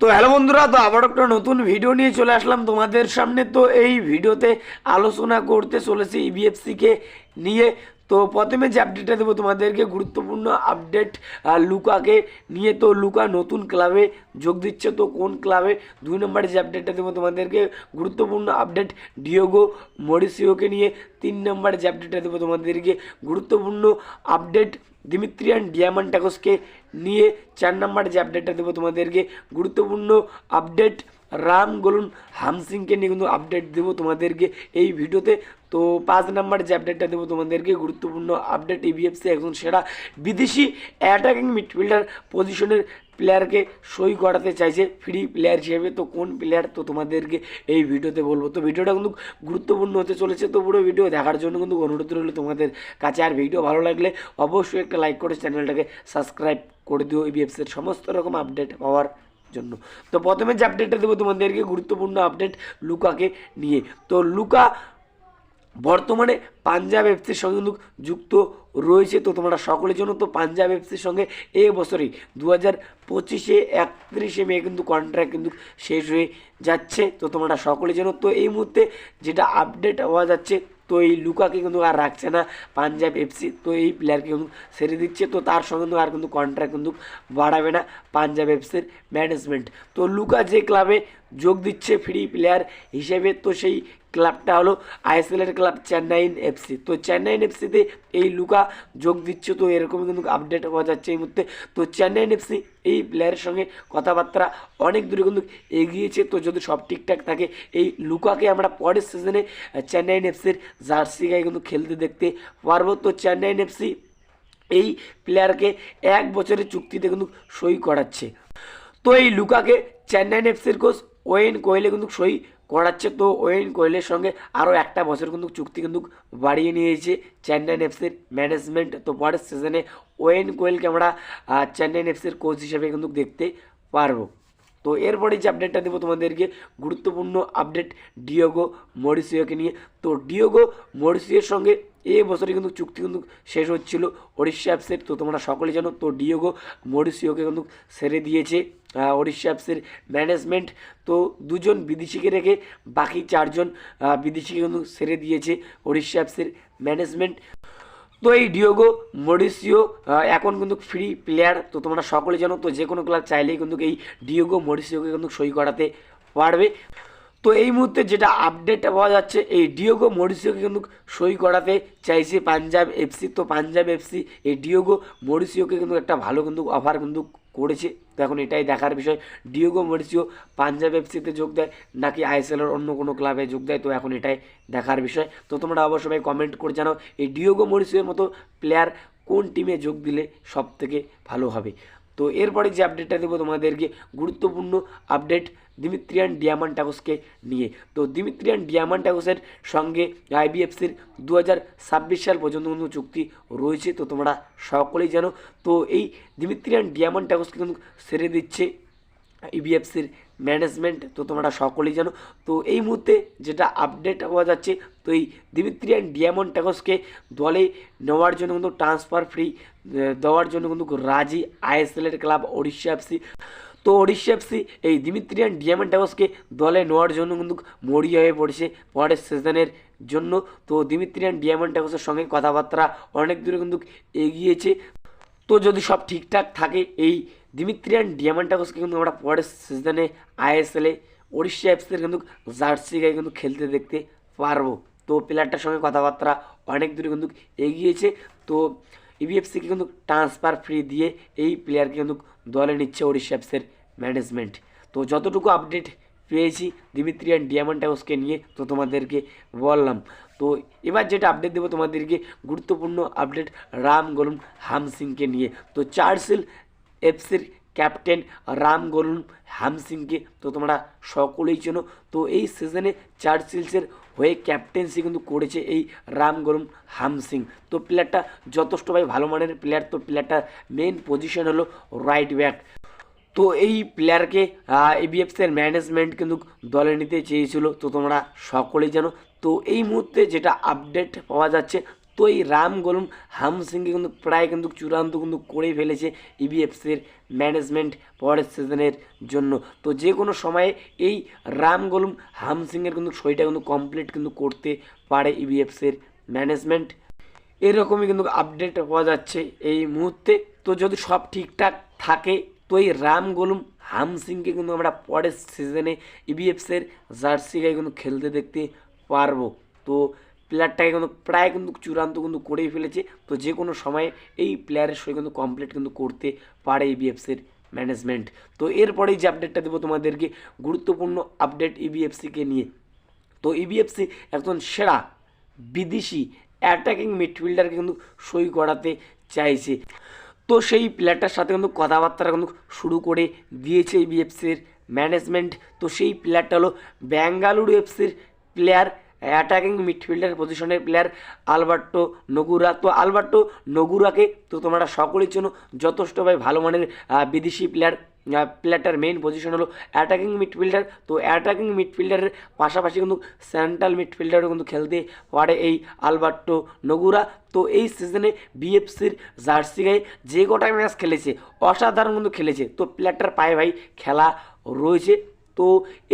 তো হ্যালো বন্ধুরা, তো আবার একটা নতুন ভিডিও নিয়ে চলে আসলাম তোমাদের সামনে। তো এই ভিডিওতে আলোচনা করতে চলেছি E ইবিএফসিকে নিয়ে। তো প্রথমে যে আপডেটটা দেবো, তোমাদেরকে গুরুত্বপূর্ণ আপডেট লুকাকে নিয়ে। তো লুকা নতুন ক্লাবে যোগ দিচ্ছে। তো কোন ক্লাবে দুই নম্বরে যে আপডেটটা দেবো তোমাদেরকে, গুরুত্বপূর্ণ আপডেট ডিওগো মরিসিওকে নিয়ে। তিন নম্বরে যে আপডেটটা দেবো তোমাদেরকে, গুরুত্বপূর্ণ আপডেট দিমিত্রিয়ান ডিয়ামান্টাকসকে নিয়ে। চার নম্বরে যে আপডেটটা দেবো তোমাদেরকে, গুরুত্বপূর্ণ আপডেট রাম গোলুন হামসিংকে নিয়ে কিন্তু আপডেট দেবো তোমাদেরকে এই ভিডিওতে। তো পাঁচ নাম্বার যে আপডেটটা দেবো তোমাদেরকে, গুরুত্বপূর্ণ আপডেট ইবিএফসি একজন সেরা বিদেশি অ্যাটাকিং মিডফিল্ডার পজিশনের প্লেয়ারকে সই করাতে চাইছে ফ্রি প্লেয়ার হিসেবে। তো কোন প্লেয়ার তো তোমাদেরকে এই ভিডিওতে বলব। তো ভিডিওটা কিন্তু গুরুত্বপূর্ণ হতে চলেছে, তো পুরো ভিডিও দেখার জন্য কিন্তু অনুরোধ রইল তোমাদের কাছে। আর ভিডিও ভালো লাগলে অবশ্যই একটা লাইক করে চ্যানেলটাকে সাবস্ক্রাইব করে দিও ইবিএফসির সমস্ত রকম আপডেট পাওয়ার জন্য। তো প্রথমে যে আপডেটটা দেবো তোমাদেরকে, গুরুত্বপূর্ণ আপডেট লুকাকে নিয়ে। তো লুকা বর্তমানে পাঞ্জাব এফসির সঙ্গে যুক্ত রয়েছে। তো তোমরা সকলের জন্য তো পাঞ্জাব এফসির সঙ্গে এই বছরই দু হাজার পঁচিশে একত্রিশে মে কিন্তু কন্ট্রাক্ট কিন্তু শেষ হয়ে যাচ্ছে। তো তোমরা সকলের জন্য তো এই মুহূর্তে যেটা আপডেট হওয়া যাচ্ছে, তো এই লুকাকে কিন্তু আর রাখছে না পাঞ্জাব এফসি। তো এই প্লেয়ারকে কিন্তু ছেড়ে দিচ্ছে, তো তার সঙ্গে আর কিন্তু কন্ট্রাক্ট কিন্তু বাড়াবে না পাঞ্জাব এফসির ম্যানেজমেন্ট তো লুকা যে ক্লাবে যোগ দিচ্ছে ফ্রি প্লেয়ার হিসেবে। তো সেই ক্লাবটা হলো আইএসএলের ক্লাব চেন্নাইন এফসি। তো চেন্নাইন এফসিতে এই লুকা যোগ দিচ্ছে, তো এরকমই কিন্তু আপডেট হওয়া যাচ্ছে এই মুহূর্তে। তো চেন্নাইন এফসি এই প্লেয়ারের সঙ্গে কথাবার্তা অনেক দূরে কিন্তু এগিয়েছে। তো যদি সব ঠিকঠাক থাকে, এই লুকাকে আমরা পরের সিজনে চেন্নাইন এফসির জার্সি গায়ে কিন্তু খেলতে দেখতে পারব। তো চেন্নাইন এফসি এই প্লেয়ারকে এক বছরের চুক্তিতে কিন্তু সই করাচ্ছে। তো এই লুকাকে চেন্নাইন এফসির কোচ ওয়েন কোয়েলে কিন্তু সই করাচ্ছে। তো ওয়েন কোয়েলের সঙ্গে আরও একটা বছর কিন্তু চুক্তি কিন্তু বাড়িয়ে নিয়েছে চেন্নাইন এফসির ম্যানেজমেন্ট। তো পরের সিজনে ওয়েন কোয়েলকে আমরা চেন্নাইন এফসির কোচ হিসেবে কিন্তু দেখতে পারব। তো এরপরে যে আপডেটটা দেবো তোমাদেরকে, গুরুত্বপূর্ণ আপডেট ডিওগো মরিসিওকে নিয়ে। তো ডিওগো মরিসিওর সঙ্গে এ বছরে কিন্তু চুক্তি কিন্তু শেষ হচ্ছিল ওড়িশা অ্যাপসের তো তোমরা সকলে জানো, তো ডিওগো মরিসিওকে কিন্তু ছেড়ে দিয়েছে ওড়িশা অ্যাপসের ম্যানেজমেন্ট তো দুজন বিদেশিকে রেখে বাকি চারজন বিদেশিকে কিন্তু ছেড়ে দিয়েছে ওড়িশা অ্যাপসের ম্যানেজমেন্ট তো এই ডিওগো মরিসিও এখন কিন্তু ফ্রি প্লেয়ার তো তোমরা সকলে জানো, তো যে কোনো ক্লাব চাইলেই কিন্তু এই ডিওগো মরিসিওকে কিন্তু সই করাতে পারবে। তো এই মুহূর্তে যেটা আপডেট পাওয়া যাচ্ছে, এই ডিওগো মরিসিওকে কিন্তু সই করাতে চাইছে পাঞ্জাব এফসি তো পাঞ্জাব এফসি এই ডিওগো মরিসিওকে কিন্তু একটা ভালো কিন্তু অফার কিন্তু করেছে। তো এখন এটাই দেখার বিষয়। ডিওগো মরিসিও পাঞ্জাব এফসিতে যোগ দেয়, নাকি আইএসএলের অন্য কোনো ক্লাবে যোগ দেয়? তো এখন এটাই দেখার বিষয়। তো তোমরা অবশ্যই সবাই কমেন্ট করে জানাও, এই ডিওগো মরিসিওর মতো প্লেয়ার কোন টিমে যোগ দিলে সব থেকে ভালো হবে? তো এরপরে যে আপডেটটা দেবো তোমাদেরকে গুরুত্বপূর্ণ আপডেট দিমিত্রিয়ান ডিয়ামান্টাগোসকে নিয়ে। তো দিমিত্রিয়ান ডিয়ামান্টাগোসের সঙ্গে আইবিএফসির দু হাজার ছাব্বিশ সাল পর্যন্ত কিন্তু চুক্তি রয়েছে, তো তোমরা সকলেই জানো। তো এই দিমিত্রিয়ান ডিয়ামান্টাগোসকে কিন্তু সেরে দিচ্ছে ইবিএফসির ম্যানেজমেন্ট তো তোমরা সকলেই জানো। তো এই মুহূর্তে যেটা আপডেট হওয়া যাচ্ছে, তো এই দিমিত্রিয়ান ডিয়ামন্ড ট্যাগসকে দলে নেওয়ার জন্য কিন্তু ট্রান্সফার ফ্রি দেওয়ার জন্য কিন্তু রাজি আইএসএলের ক্লাব ওড়িশা এফসি তো ওড়িশা এফসি এই দিমিত্রিয়ান ডিয়ামন্ড ট্যাগসকে দলে নেওয়ার জন্য কিন্তু মরিয়া হয়ে পড়েছে পরের সিজনের জন্য। তো দিমিত্রিয়ান ডিয়ামন্ড ট্যাগসের সঙ্গে কথাবার্তা অনেক দূরে কিন্তু এগিয়েছে। তো যদি সব ঠিকঠাক থাকে, এই দিমিত্রিয়ান ডিয়ামান্টাকসকে কিন্তু আমরা পরের সিজনে আইএসএলে ওড়িশা এফসির কিন্তু জার্সি গায়ে কিন্তু খেলতে দেখতে পারব। তো প্লেয়ারটার সঙ্গে কথাবার্তা অনেক দূরে কিন্তু এগিয়েছে। তো ইবিএফসিকে কিন্তু ট্রান্সফার ফ্রি দিয়ে এই প্লেয়ারকে কিন্তু দলে নিচ্ছে ওড়িশা এফসির ম্যানেজমেন্ট তো যতটুকু আপডেট পেয়েছি দিমিত্রিয়ান ডিয়ামান্টাউসকে নিয়ে, তো তোমাদেরকে বললাম। তো এবার যেটা আপডেট দেবো তোমাদেরকে গুরুত্বপূর্ণ আপডেট রাম গোলুম হামসিংকে নিয়ে। তো চার্সিল এফসির ক্যাপ্টেন রাম গোলুম হাম সিংকে তো তোমরা সকলেই চেনো। তো এই সিজনে চার্চিলসের হয়ে ক্যাপ্টেন্সি কিন্তু করেছে এই রাম গোলুম হামসিং। তো প্লেয়ারটা যথেষ্ট ভাই ভালো মানের প্লেয়ার তো প্লেয়ারটার মেন পজিশন হলো রাইট ব্যাক তো এই প্লেয়ারকে এবিএফসির ম্যানেজমেন্ট কিন্তু দলে নিতে চেয়েছিল। তো তোমরা সকলেই জানো তো এই মুহূর্তে যেটা আপডেট পাওয়া যাচ্ছে, তো এই রাম গোলম হাম সিংকে কিন্তু প্রায় কিন্তু চূড়ান্ত কিন্তু করে ফেলেছে ইবিএফসির ম্যানেজমেন্ট পরের সিজনের জন্য। তো যে কোনো সময়ে এই রাম গোলম হাম সিংয়ের কিন্তু সইটা কিন্তু কমপ্লিট কিন্তু করতে পারে ইবিএফসির ম্যানেজমেন্ট এরকমই কিন্তু আপডেট পাওয়া যাচ্ছে এই মুহূর্তে। তো যদি সব ঠিকঠাক থাকে, তো এই রাম গোলুম হাম সিংকে কিন্তু আমরা পরের সিজনে ইবিএফসের জার্সি গায়ে কিন্তু খেলতে দেখতে পারব। তো প্লেয়ারটাকে কিন্তু প্রায় কিন্তু চূড়ান্ত কিন্তু করেই ফেলেছে। তো যে কোনো সময়ে এই প্লেয়ারের সই কিন্তু কমপ্লিট কিন্তু করতে পারে ইবিএফসির ম্যানেজমেন্ট তো এরপরেই যে আপডেটটা দেবো তোমাদেরকে, গুরুত্বপূর্ণ আপডেট ইবিএফসিকে নিয়ে। তো ইবিএফসি একজন সেরা বিদেশি অ্যাটাকিং মিডফিল্ডারকে কিন্তু সই করাতে চাইছে। তো সেই প্লেয়ারটার সাথে কিন্তু কথাবার্তা কিন্তু শুরু করে দিয়েছে বিএফসির ম্যানেজমেন্ট তো সেই প্লেয়ারটা হলো ব্যাঙ্গালুরু এফসির প্লেয়ার অ্যাটাকিং মিডফিল্ডার পজিশনের প্লেয়ার আলবার্টো নগুরা। তো আলবার্টো নগুরাকে তো তোমরা সকলের জন্য যথেষ্ট ভাই ভালো মানের বিদেশি প্লেয়ার প্লেয়ারটার মেইন পজিশন হলো অ্যাটাকিং মিডফিল্ডার তো অ্যাটাকিং মিডফিল্ডারের পাশাপাশি কিন্তু সেন্ট্রাল মিডফিল্ডারও কিন্তু খেলতে পারে এই আলবার্টো নগুরা। তো এই সিজনে বিএফসির জার্সি গায়ে যে কটা ম্যাচ খেলেছে, অসাধারণ কিন্তু খেলেছে। তো প্লেয়ারটার পায়ে ভাই খেলা রয়েছে। তো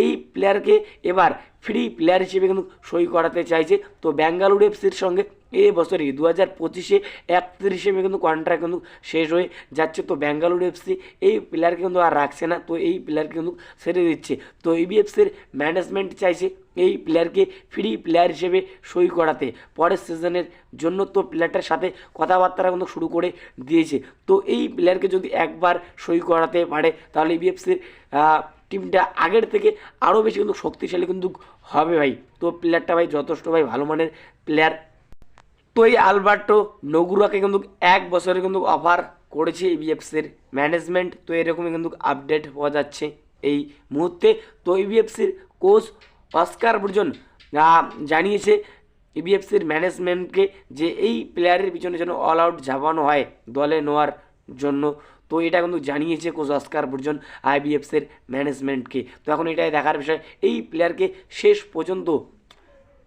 এই প্লেয়ারকে এবার ফ্রি প্লেয়ার হিসেবে কিন্তু সই করাতে চাইছে। তো ব্যাঙ্গালুরু এফসির সঙ্গে এই বছরই দু হাজার পঁচিশে একত্রিশে মে কিন্তু কন্ট্রাক্ট কিন্তু শেষ হয়ে যাচ্ছে। তো ব্যাঙ্গালুরু এফসি এই প্লেয়ারকে কিন্তু আর রাখছে না। তো এই প্লেয়ারকে কিন্তু ছেড়ে দিচ্ছে। তো ইবিএফসির ম্যানেজমেন্ট চাইছে এই প্লেয়ারকে ফ্রি প্লেয়ার হিসেবে সই করাতে। পরের সিজনের জন্য তো প্লেয়ারটার সাথে কথাবার্তা কিন্তু শুরু করে দিয়েছে। তো এই প্লেয়ারকে যদি একবার সই করাতে পারে, তাহলে ইবিএফসির টিমটা আগের থেকে আরও বেশি কিন্তু শক্তিশালী কিন্তু হবে ভাই। তো প্লেয়ারটা ভাই যথেষ্ট ভাই ভালো মানের প্লেয়ার তো এই আলবার্টো নগুরাকে কিন্তু এক বছরে কিন্তু অফার করেছে ইবিএফসির ম্যানেজমেন্ট তো এরকমই কিন্তু আপডেট পাওয়া যাচ্ছে এই মুহূর্তে। তো ইবিএফসির কোচ অস্কার বুর্জন জানিয়েছে ইবিএফসির ম্যানেজমেন্টকে যে এই প্লেয়ারের পিছনে যেন অল আউট ঝাপানো হয় দলে নেওয়ার জন্য। তো এটা কিন্তু জানিয়েছে কোচ অস্কার বুর্জন আইবিএফসির ম্যানেজমেন্টকে। তো এখন এটাই দেখার বিষয়, এই প্লেয়ারকে শেষ পর্যন্ত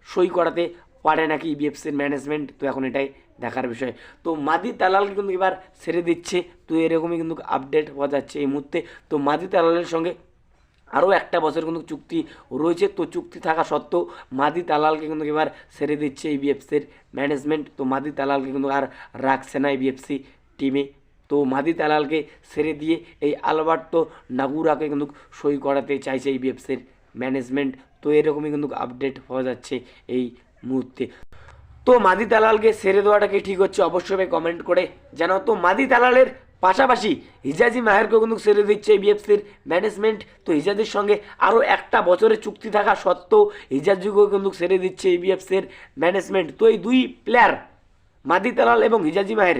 সই করাতে পারে নাকি ইবিএফসির ম্যানেজমেন্ট? তো এখন এটাই দেখার বিষয়। তো মাদি তালালকে কিন্তু এবার ছেড়ে দিচ্ছে। তো এরকমই কিন্তু আপডেট পাওয়া যাচ্ছে এই মুহূর্তে। তো মাদি তালালের সঙ্গে আরও একটা বছর কিন্তু চুক্তি রয়েছে। তো চুক্তি থাকা সত্ত্বেও মাদি তালালকে কিন্তু এবার ছেড়ে দিচ্ছে ইবিএফসির ম্যানেজমেন্ট। তো মাদি তালালকে কিন্তু আর রাখছে না ইবিএফসি টিমে। তো মাদি তালালকে ছেড়ে দিয়ে এই আলবার্টো নাগুরাকে কিন্তু সই করাতে চাইছে এই বিএফসির ম্যানেজমেন্ট তো এরকমই কিন্তু আপডেট পাওয়া যাচ্ছে এই মুহূর্তে। তো মাদি দালালকে ছেড়ে দেওয়াটা কি ঠিক হচ্ছে? অবশ্যই কমেন্ট করে জানাও। তো মাদি দালালের পাশাপাশি হিজাজি মাহেরকেও কিন্তু ছেড়ে দিচ্ছে বিএফসির ম্যানেজমেন্ট তো হিজাজির সঙ্গে আরও একটা বছরের চুক্তি থাকা সত্ত্বেও হিজাজিকেও কিন্তু ছেড়ে দিচ্ছে বিএফসির ম্যানেজমেন্ট তো এই দুই প্লেয়ার মাদি তালাল এবং হিজাজি মাহের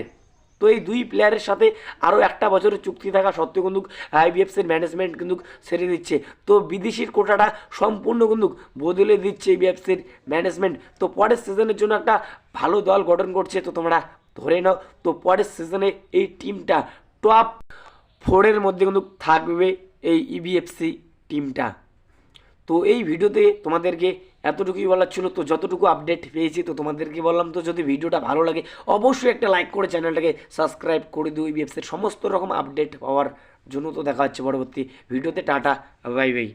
তো এই দুই প্লেয়ারের সাথে আরও একটা বছরের চুক্তি থাকা সত্ত্বেও কিন্তু আইবিএফসির ম্যানেজমেন্ট কিন্তু সেরে দিচ্ছে। তো বিদেশির কোটাটা সম্পূর্ণ কিন্তু বদলে দিচ্ছে বিএফসির ম্যানেজমেন্ট তো পরের সিজনের জন্য একটা ভালো দল গঠন করছে, তো তোমরা ধরে নাও। তো পরের সিজনে এই টিমটা টপ ফোরের মধ্যে কিন্তু থাকবে এই ইবিএফসি টিমটা তো এই ভিডিওতে তোমাদেরকে এতটুকুই বলার ছিল, তো যতটুকু আপডেট পেয়েছি, তো তোমাদেরকে বললাম, তো যদি ভিডিওটা ভালো লাগে, অবশ্যই একটা লাইক করে চ্যানেলটাকে সাবস্ক্রাইব করে দিও ইবিএফসির সমস্ত রকম আপডেট পাওয়ার জন্য তো দেখা হচ্ছে পরবর্তী ভিডিওতে, টাটা বাই বাই